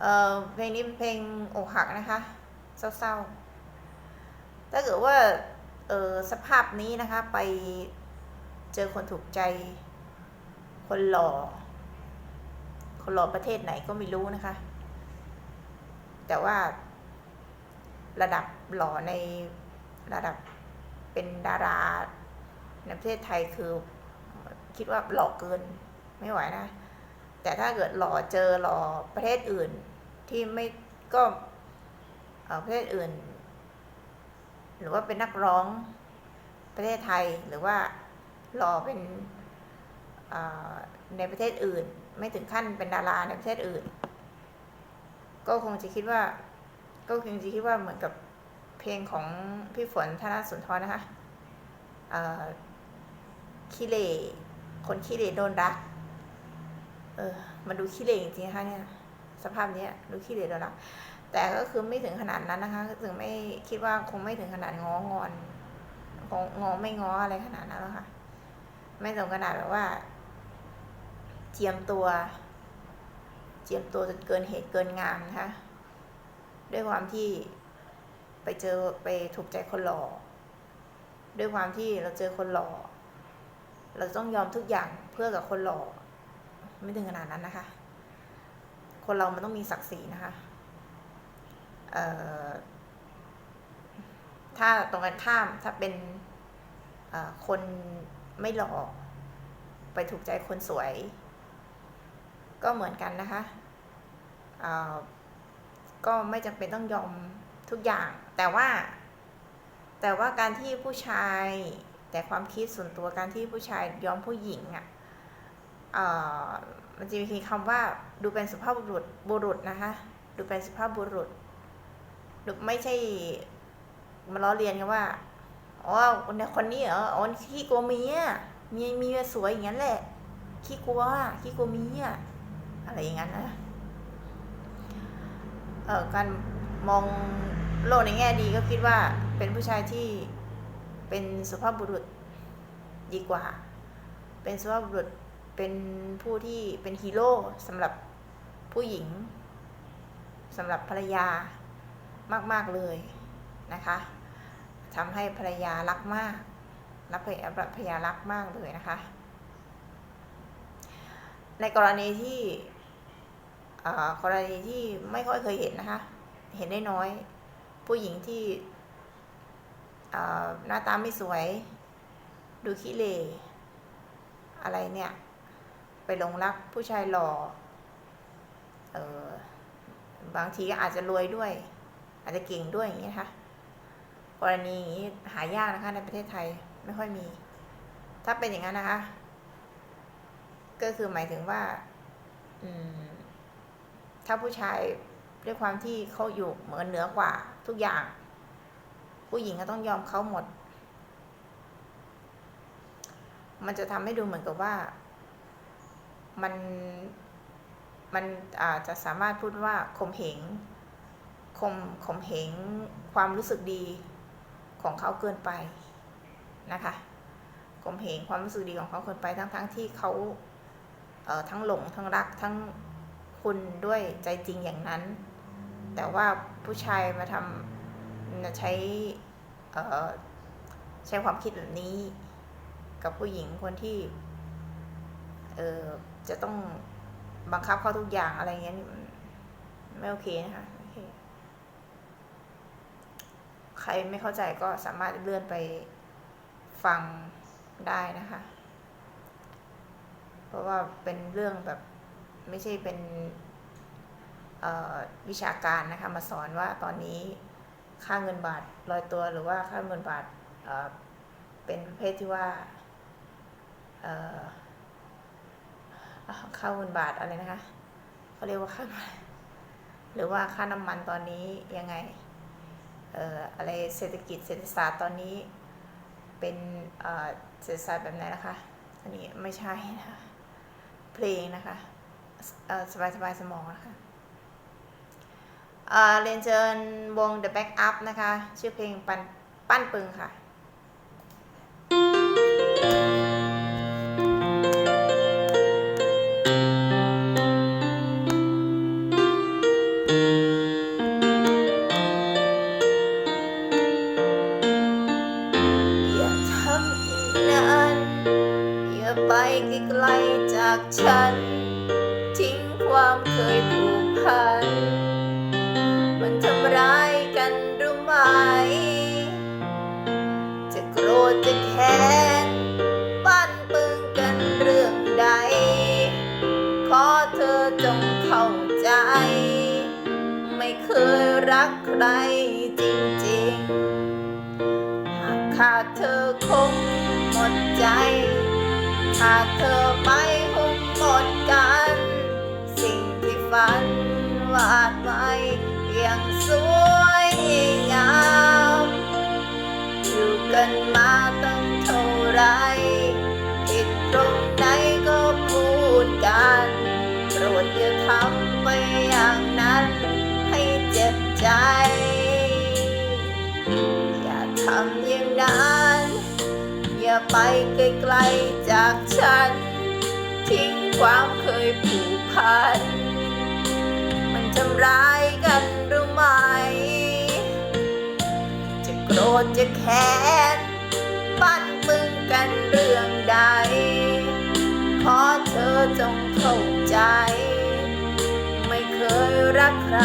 เออเพลงนี้เป็นเพลงอกหักนะคะ เศร้าๆ ถ้าเกิดว่า เออสภาพนี้นะคะ ไปเจอคนถูกใจ คนหล่อ คนหล่อประเทศไหนก็ไม่รู้นะคะ แต่ว่าระดับหล่อในระดับเป็นดาราในประเทศไทยคือ คิดว่าหล่อเกินไม่ไหวนะ แต่ถ้าเกิดหล่อเจอหล่อประเทศอื่นที่ไม่ก็ประเทศอื่น หรือว่าเป็นนักร้องประเทศไทยหรือว่าหล่อเป็นในประเทศอื่น ไม่ถึงขั้นเป็นดาราในประเทศอื่น ก็คงจะคิดว่า ก็คงจะคิดว่าเหมือนกับเพลงของพี่ฝนธนสุนทรนะคะเอ่อขี้เหร่คนขี้เหร่โดนรัก เออ มันดูขี้เหร่จริงๆนะคะเนี่ย สภาพเนี้ยดูขี้เหร่แล้วนะแต่ก็คือไม่ถึงขนาดนั้นนะคะ ถึงไม่คิดว่าคงไม่ถึงขนาดง้องอนงองอไม่ง้ออะไรขนาดนั้นหรอกค่ะ ไม่ถึงขนาดแบบว่า เจียมตัว เจียมตัวจนเกินเหตุเกินงามนะคะ ด้วยความที่ไปเจอไปถูกใจคนหล่อ ด้วยความที่เราเจอคนหล่อ เราต้องยอมทุกอย่างเพื่อกับคนหล่อ ไม่ถึงขนาดนั้นนะคะ คนเรามันต้องมีศักดิ์ศรีนะคะ เอ่อ ถ้าตรงกันข้ามถ้าเป็นคนไม่หล่อไปถูกใจคนสวย ก็เหมือนกันนะคะก็ไม่จำเป็นต้องยอมทุกอย่าง แต่ว่า แต่ว่าการที่ผู้ชายแต่ความคิดส่วนตัวการที่ผู้ชายยอมผู้หญิงอะ่ะ มันจะมีคำว่าดูเป็นสุภาพบุรุษบุรุษนะคะ ดูเป็นสุภาพบุรุษดูไม่ใช่มาล้อเลียนกันว่าอ๋อคนนี้คนนี้เหรออ๋อขี้กลัวเมียเมียเมีสวยอย่างนั้นแหละขี้กลัวขี้กลัวเมียอะไรอย่างนั้นนะเออการมองโลกในแง่ดีก็คิดว่าเป็นผู้ชายที่เป็นสุภาพบุรุษดีกว่า เป็นสุภาพบุรุษ เป็นผู้ที่เป็นฮีโร่สำหรับผู้หญิงสำหรับภรรยามาก ๆ เลยนะคะทำให้ภรรยารักมากรักภรรยารักมากเลยนะคะ ในกรณีที่กรณีที่ไม่ค่อยเคยเห็นนะคะ เห็นได้น้อย ผู้หญิงที่หน้าตาไม่สวย ดูขี้เหร่อะไรเนี่ย ไปหลงรักผู้ชายหล่อ เออบางทีก็อาจจะรวยด้วย อาจจะเก่งด้วยอย่างเงี้ยค่ะกรณีอย่างนี้หายากนะคะในประเทศไทยไม่ค่อยมี ถ้าเป็นอย่างนั้นนะคะ ก็คือหมายถึงว่า อืม ถ้าผู้ชายด้วยความที่เขาอยู่เหมือนเหนือกว่า ทุกอย่าง ผู้หญิงก็ต้องยอมเขาหมด มันจะทำให้ดูเหมือนกับว่า มันมันอาจจะสามารถพูดว่าข่มเหงข่มข่มเหงความรู้สึกดีของเขาเกินไปนะคะข่มเหงความรู้สึกดีของเขาเกินไปทั้งทั้งที่เขาเอ่อทั้งหลงทั้งรักทั้งคุณด้วยใจจริงอย่างนั้น แต่ว่าผู้ชายมาทำใช้เอ่อใช้ความคิดแบบนี้ กับผู้หญิงคนที่ เออจะต้องบังคับเขาทุกอย่างอะไรเงี้ยไม่โอเคนะคะใครไม่เข้าใจก็สามารถเลื่อนไปฟังได้นะคะ เพราะว่าเป็นเรื่องแบบไม่ใช่เป็นวิชาการนะคะมาสอนว่าตอนนี้ค่าเงินบาทลอยตัวหรือว่าค่าเงินบาทเเป็นประเภทที่ว่า ค่าเงินบาทอะไรนะคะเขาเรียกว่าค่าหรือว่าค่าน้ำมันตอนนี้ยังไงเอ่ออะไรเศรษฐกิจเศรษฐศาสตร์ตอนนี้เป็นเอ่อเศรษฐศาสตร์แบบไหนนะคะ อันนี้ไม่ใช่นะคะเพลงนะคะเอ่อสบายสบายสมองนะคะเอ่อเรียนเชิญวง The Backup นะคะ ชื่อเพลงปันปั้นปึงค่ะ ฉัน ทิ้งความเคยผูกพัน มันทำร้ายกันรู้ไหม จะโกรธจะแค้นปั้นปึงกันเรื่องใด ขอเธอจงเข้าใจ ไม่เคยรักใครจริงๆ หากขาดเธอคงหมดใจขาดเธอไป ดกัน สิ่งที่ฝันวาดไว้ยังสวยงามอยู่กันมาตั้งเท่าไรผิดตรงไหนก็พูดกันโปรดอย่าทำไปอย่างนั้น ให้เจ็บใจ อย่าทำอย่างนั้น อย่าไปไกลๆจากฉัน ความเคยผูกพัน มันทำร้ายกันรู้ไหมจะโกรธจะแค้นปั้นปึงกันเรื่องใด ขอเธอจงเข้าใจ ไม่เคยรักใคร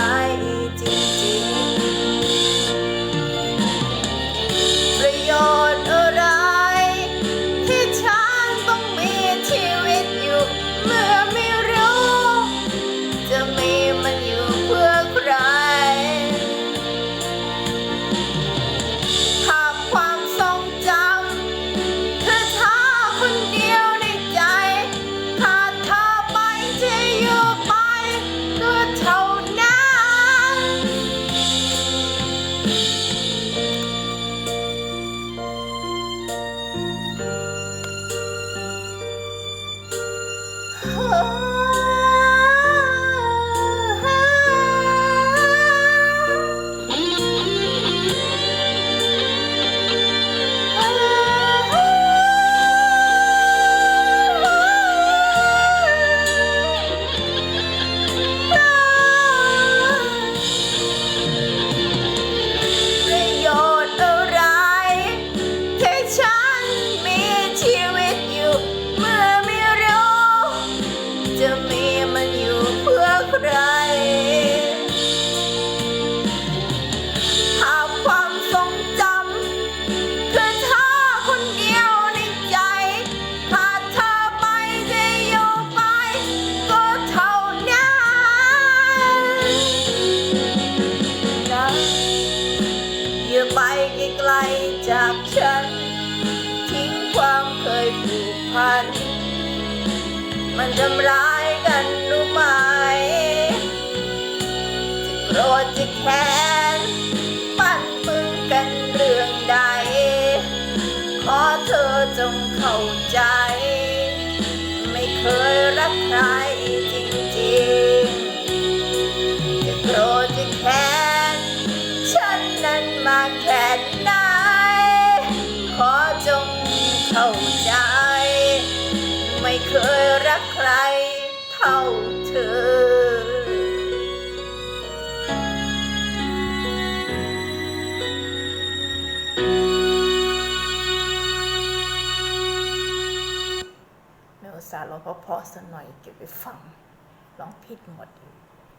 พัน มันทำร้ายกันรู้ไหมจะโกรธจะแค้นปั้นปึงกันเรื่องใด ขอเธอจงเข้าใจ ไม่เคยรักใคร ส่าห์ร้องเพราะๆสักหน่อยเก็บไปฟังร้องผิดหมดอยู่